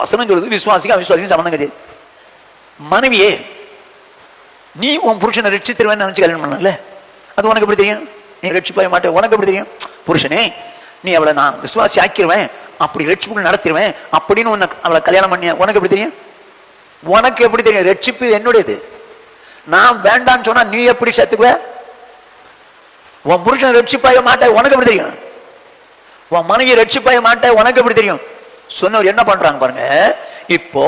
வசனம் சொல்றது விசுவாசிக்கு அவிசுவாசிக்கு சம்மந்தம் கிடையாது. மனைவியே நீ உன் புருஷனை ரட்சித்திருவேன்னு நினைச்சு கல்யாணம் பண்ணல அது உனக்கு எப்படி தெரியும்? நீ ரட்சிப்பாய மாட்டேன் உனக்கு எப்படி தெரியும்? புருஷனே நீ அவளை நான் விசுவாசி ஆக்கிடுவேன் அப்படி ரட்சிப்புகள் நடத்திடுவேன் அப்படின்னு உன்னை அவளை கல்யாணம் பண்ணிய? உனக்கு எப்படி தெரியும்? உனக்கு எப்படி தெரியும்? ரட்சிப்பு என்னுடையது. நான் வேண்டான்னு சொன்னா நீ எப்படி சேர்த்துக்குவ உன் புருஷன் ரட்சிப்பாய மாட்டேன் உனக்கு எப்படி தெரியும்? உன் மனைவி ரட்சிப்பாய மாட்டேன் உனக்கு எப்படி தெரியும்? சொன்னவர் என்ன பண்றாங்க பாருங்க. இப்போ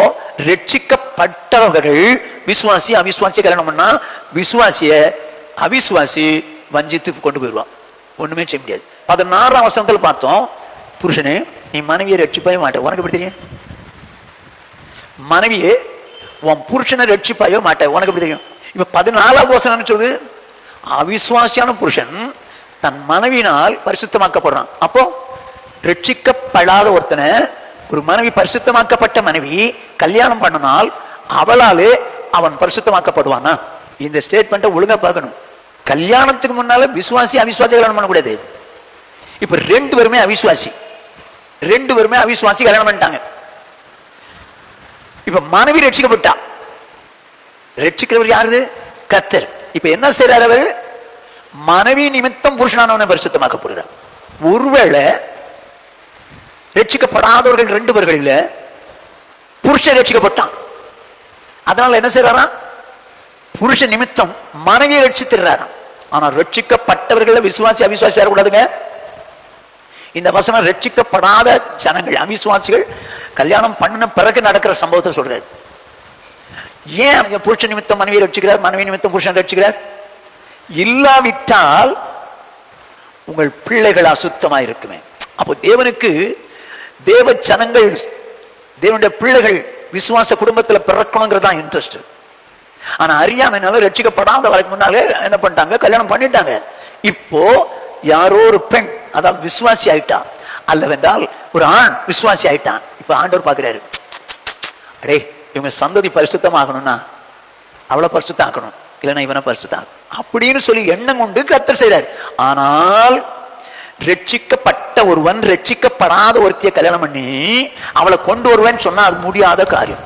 ரட்சிக்கப்பட்டவர்கள் விசுவாசி அவிசுவாசி கல்யாணம் பண்ணா விசுவாசிய அவிசுவாசி வஞ்சித்து கொண்டு போயிடுவான். ஒண்ணுமே செய்ய முடியாது. பதினாறாம் வசனத்தில் பார்த்தோம் புருஷனே நீ மனைவியை ரட்சிப்பாய மாட்டே. உனக்கு எப்படி தெரியும்? மனைவியே உன் புருஷனை ரட்சிப்பாயோ மாட்டே. உனக்கு எப்படி தெரியும்? இப்ப பதினாலாவது வசனம் நினைச்சது அவிசுவாசியான புருஷன் தன் மனைவினால் பரிசுத்தமாக்கப்படுறான். அப்போ ரட்சிக்கப்படாத ஒருத்தனை ஒரு மனைவி பரிசுத்தமாக்கப்பட்ட மனைவி கல்யாணம் பண்ணினால் அவளாலே அவன் பரிசுத்தமாக்கப்படுவானா? இந்த ஸ்டேட்மெண்ட்டை ஒழுங்கா பார்க்கணும். கல்யாணத்துக்கு முன்னால விசுவாசி அவிசுவாசி கல்யாணம் பண்ணக்கூடாது. இப்ப ரெண்டு பேருமே அவிசுவாசி. ரெண்டு பேருமே அவிசுவாசி கல்யாணம் பண்ணிட்டாங்க. இப்ப மனைவி ரட்சிக்கப்பட்டா. ரட்சிக்கிறவர் யாரு? கத்தர் இப்ப என்ன செய்யறாரு அவர்? மனைவி நிமித்தம் புருஷனானவனை பரிசுத்தமாக்கப்படுகிறார் ஒருவேளை ரட்சிக்கப்படாதவர்கள் ரெண்டு பேர்களில் புருஷன் ரட்சிக்கப்பட்டான். அதனால என்ன செய்யறாராம் புருஷ நிமித்தம் மனைவியை ரட்சித்திடுறாராம். ஆனா ரட்சிக்கப்பட்டவர்கள விசுவாசி அவிசுவாசி கூடாதுங்க. இந்த வசனம் ரட்சிக்கப்படாத ஜனங்கள் அவிசுவாசிகள் கல்யாணம் பண்ணின பிறகு நடக்கிற சம்பவத்தை சொல்றாரு. ஏன் அவங்க புருஷ நிமித்தம் மனைவியை ரட்சிக்கிறார் மனைவி நிமித்தம் புருஷன் ரட்சிக்கிறார்? இல்லாவிட்டால் உங்கள் பிள்ளைகள் அசுத்தமாக இருக்குமே அப்போ தேவனுக்கு தேவ ஜனங்கள் தேவனுடைய பிள்ளைகள் விசுவாச குடும்பத்துல பிறக்கணுங்கிறது தான் இன்ட்ரெஸ்ட் ஆனா அறியாமைனால ரட்சிக்கப்படாத வரைக்கும் முன்னாலே என்ன பண்ணிட்டாங்க? கல்யாணம் பண்ணிட்டாங்க. இப்போ யாரோ ஒரு பெண் அதாவது விசுவாசி ஆயிட்டா? அல்லவென்றால் ஒரு ஆண் விசுவாசி ஆயிட்டான். இப்ப ஆண்டவர் பாக்குறாரு அடே இவங்க சந்ததி பரிசுத்தமாகணும்னா அவளை பரிசுத்தாக்கணும் இல்லைன்னா இவனை பரிசுத்தாக்கணும் அப்படின்னு சொல்லி எண்ணம் கொண்டு கத்தர் செய்றார். ஆனால் ரட்சிக்கப்பட்ட ஒருவன் ரட்சிக்கப்படாத ஒருத்திய கல்யாணம் பண்ணி அவளை கொண்டு வருவேன்னு சொன்னா அது முடியாத காரியம்.